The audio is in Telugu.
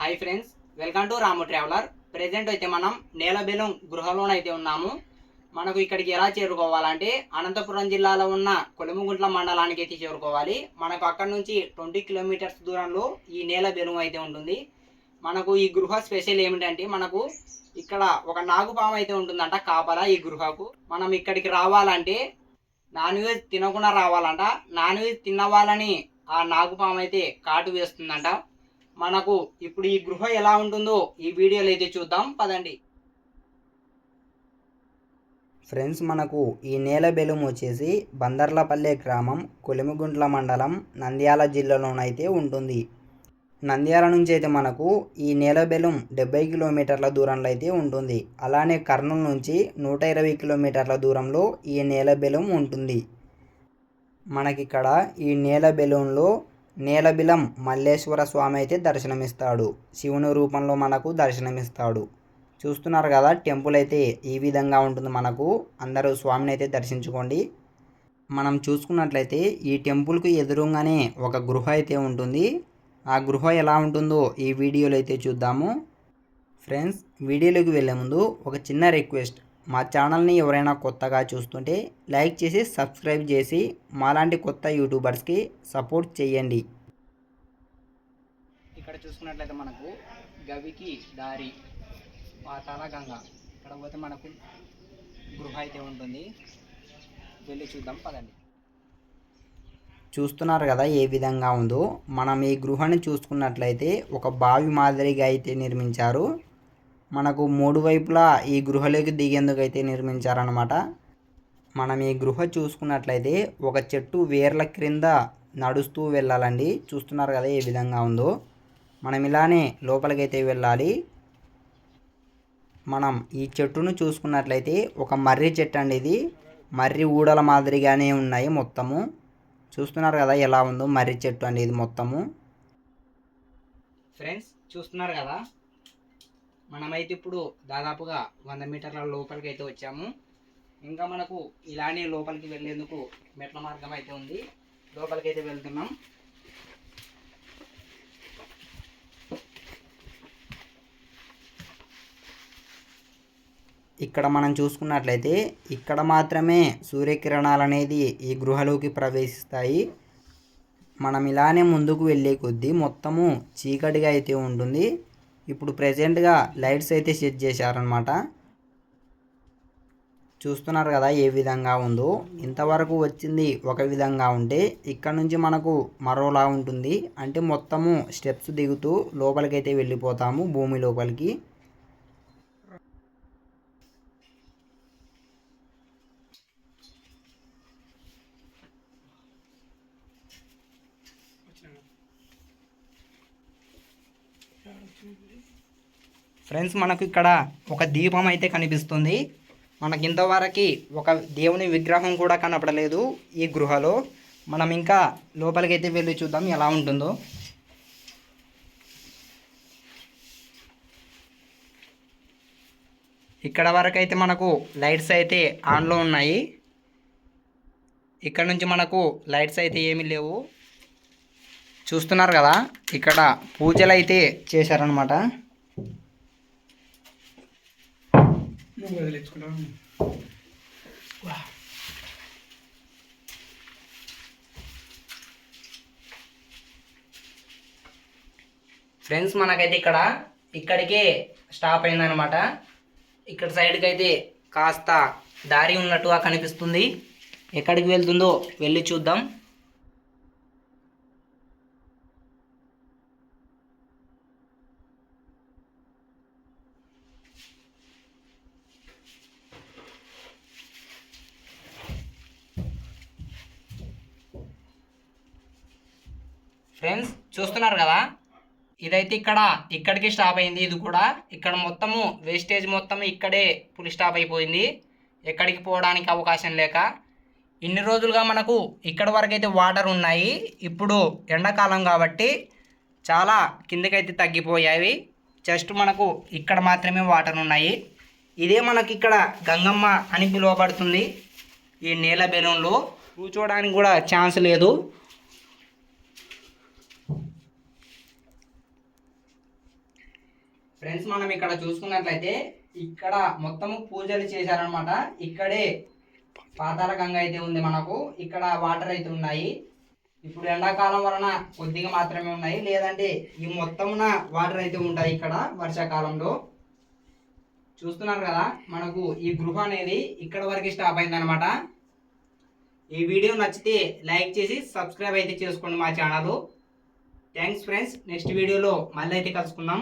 Hi friends welcome to Ramu traveller present అయితే మనం నేలబెలం గృహలోనైతే ఉన్నాము. మనకు ఇక్కడికి ఎలా చేరుకోవాలంటే అనంతపురం జిల్లాలో ఉన్న కొలిమిగుంట్ల మండలానికి అయితే చేరుకోవాలి. మనకు అక్కడ నుంచి ట్వంటీ కిలోమీటర్స్ దూరంలో ఈ నేల బెలుం అయితే ఉంటుంది. మనకు ఈ గృహ స్పెషల్ ఏమిటంటే మనకు ఇక్కడ ఒక నాగుపాము అయితే ఉంటుందంట కాపలా ఈ గృహకు. మనం ఇక్కడికి రావాలంటే నాన్ వెజ్ తినకుండా రావాలంట. నాన్ వెజ్ తిన్న వాళ్ళని ఆ నాగుపాము అయితే కాటు వేస్తుందంట. మనకు ఇప్పుడు ఈ గృహ ఎలా ఉంటుందో ఈ వీడియోలో అయితే చూద్దాం. పదండి. ఫ్రెండ్స్ మనకు ఈ నేల బెలుం వచ్చేసి బందర్లపల్లె గ్రామం కొలిమిగుంట్ల మండలం నంద్యాల జిల్లాలోనైతే ఉంటుంది. నంద్యాల నుంచి అయితే మనకు ఈ నేల బెలుం డెబ్బై కిలోమీటర్ల దూరంలో అయితే ఉంటుంది. అలానే కర్నూలు నుంచి నూట ఇరవై కిలోమీటర్ల దూరంలో ఈ నేల బెలుం ఉంటుంది. మనకిక్కడ ఈ నేల బెలూన్లో నేలబిలం మల్లేశ్వర స్వామి అయితే దర్శనమిస్తాడు. శివుని రూపంలో మనకు దర్శనమిస్తాడు. చూస్తున్నారు కదా టెంపుల్ అయితే ఈ విధంగా ఉంటుంది మనకు. అందరూ స్వామిని అయితే దర్శించుకోండి. మనం చూసుకున్నట్లయితే ఈ టెంపుల్కు ఎదురుగానే ఒక గృహ అయితే ఉంటుంది. ఆ గృహ ఎలా ఉంటుందో ఈ వీడియోలో అయితే చూద్దాము. ఫ్రెండ్స్ వీడియోలోకి వెళ్ళే ముందు ఒక చిన్న రిక్వెస్ట్. మా ఛానల్ని ఎవరైనా కొత్తగా చూస్తుంటే లైక్ చేసి సబ్స్క్రైబ్ చేసి మాలాంటి కొత్త యూట్యూబర్స్కి సపోర్ట్ చేయండి. ఇక్కడ చూసుకున్నట్లయితే మనకు గవికి దారి పాతాల గంగ. ఇక్కడ పోతే మనకు గృహ అయితే ఉంటుంది. వెళ్ళి చూద్దాం పదండి. చూస్తున్నారు కదా ఏ విధంగా ఉందో. మనం ఈ గృహని చూసుకున్నట్లయితే ఒక బావి మాదిరిగా అయితే నిర్మించారు. మనకు మూడు వైపులా ఈ గృహలోకి దిగేందుకు అయితే నిర్మించారనమాట మనం ఈ గృహ చూసుకున్నట్లయితే ఒక చెట్టు వేర్ల క్రింద నడుస్తూ వెళ్ళాలండి. చూస్తున్నారు కదా ఏ విధంగా ఉందో. మనం ఇలానే లోపలికైతే వెళ్ళాలి. మనం ఈ చెట్టును చూసుకున్నట్లయితే ఒక మర్రి చెట్టు అండి ఇది. మర్రి ఊడల మాదిరిగానే ఉన్నాయి మొత్తము. చూస్తున్నారు కదా ఎలా ఉందో మర్రి చెట్టు అండి ఇది మొత్తము. ఫ్రెండ్స్ చూస్తున్నారు కదా? మనమైతే ఇప్పుడు దాదాపుగా వంద మీటర్ల లోపలికి అయితే వచ్చాము. ఇంకా మనకు ఇలానే లోపలికి వెళ్ళేందుకు మెట్ల మార్గం అయితే ఉంది. లోపలికి అయితే వెళ్తున్నాం. ఇక్కడ మనం చూసుకున్నట్లయితే ఇక్కడ మాత్రమే సూర్యకిరణాలు అనేది ఈ గృహలోకి ప్రవేశిస్తాయి. మనం ఇలానే ముందుకు వెళ్ళే కొద్దీ మొత్తము చీకటిగా అయితే ఉంటుంది. ఇప్పుడు ప్రజెంట్గా లైట్స్ అయితే సెట్ చేశారనమాట చూస్తున్నారు కదా ఏ విధంగా ఉందో. ఇంతవరకు వచ్చింది ఒక విధంగా ఉంటే ఇక్కడ నుంచి మనకు మరోలా ఉంటుంది. అంటే మొత్తము స్టెప్స్ దిగుతూ లోపలికైతే వెళ్ళిపోతాము భూమి లోపలికి. ఫ్రెండ్స్ మనకు ఇక్కడ ఒక దీపం అయితే కనిపిస్తుంది. మనకి ఇంతవరకు ఒక దేవుని విగ్రహం కూడా కనపడలేదు ఈ గృహలో. మనం ఇంకా లోపలికైతే వెళ్ళి చూద్దాం ఎలా ఉంటుందో. ఇక్కడ వరకు అయితే మనకు లైట్స్ అయితే ఆన్లో ఉన్నాయి. ఇక్కడ నుంచి మనకు లైట్స్ అయితే ఏమీ లేవు. చూస్తున్నారు కదా ఇక్కడ పూజలు అయితే చేశారనమాట ఫ్రెండ్స్ మనకైతే ఇక్కడ ఇక్కడికే స్టాప్ అయిందనమాట ఇక్కడ సైడ్కి అయితే కాస్త దారి ఉన్నట్టుగా కనిపిస్తుంది. ఎక్కడికి వెళ్తుందో వెళ్ళి చూద్దాం. ఫ్రెండ్స్ చూస్తున్నారు కదా? ఇదైతే ఇక్కడ ఇక్కడికి స్టాప్ అయింది ఇది కూడా. ఇక్కడ మొత్తము వేస్టేజ్ మొత్తం ఇక్కడే పులి స్టాప్ అయిపోయింది. ఎక్కడికి పోవడానికి అవకాశం లేక. ఇన్ని రోజులుగా మనకు ఇక్కడ వరకు అయితే వాటర్ ఉన్నాయి. ఇప్పుడు ఎండాకాలం కాబట్టి చాలా కిందకైతే తగ్గిపోయాయి. జస్ట్ మనకు ఇక్కడ మాత్రమే వాటర్ ఉన్నాయి. ఇదే మనకి ఇక్కడ గంగమ్మ అని పిలువబడుతుంది. ఈ నీల బెలూన్లో. కూర్చోవడానికి కూడా ఛాన్స్ లేదు. ఫ్రెండ్స్ మనం ఇక్కడ చూసుకున్నట్లయితే ఇక్కడ మొత్తము పూజలు చేశారనమాట ఇక్కడే పాతాల గంగ అయితే ఉంది మనకు. ఇక్కడ వాటర్ అయితే ఉన్నాయి. ఇప్పుడు ఎండాకాలం వలన కొద్దిగా మాత్రమే ఉన్నాయి. లేదంటే ఈ మొత్తమున వాటర్ అయితే ఉంటాయి ఇక్కడ వర్షాకాలంలో. చూస్తున్నారు కదా మనకు ఈ గృహ అనేది ఇక్కడ వరకు స్టాప్ అయిందనమాట ఈ వీడియో నచ్చితే లైక్ చేసి సబ్స్క్రైబ్ అయితే చేసుకోండి మా ఛానల్ థ్యాంక్స్ ఫ్రెండ్స్ నెక్స్ట్ వీడియోలో మళ్ళీ అయితే కలుసుకుందాం.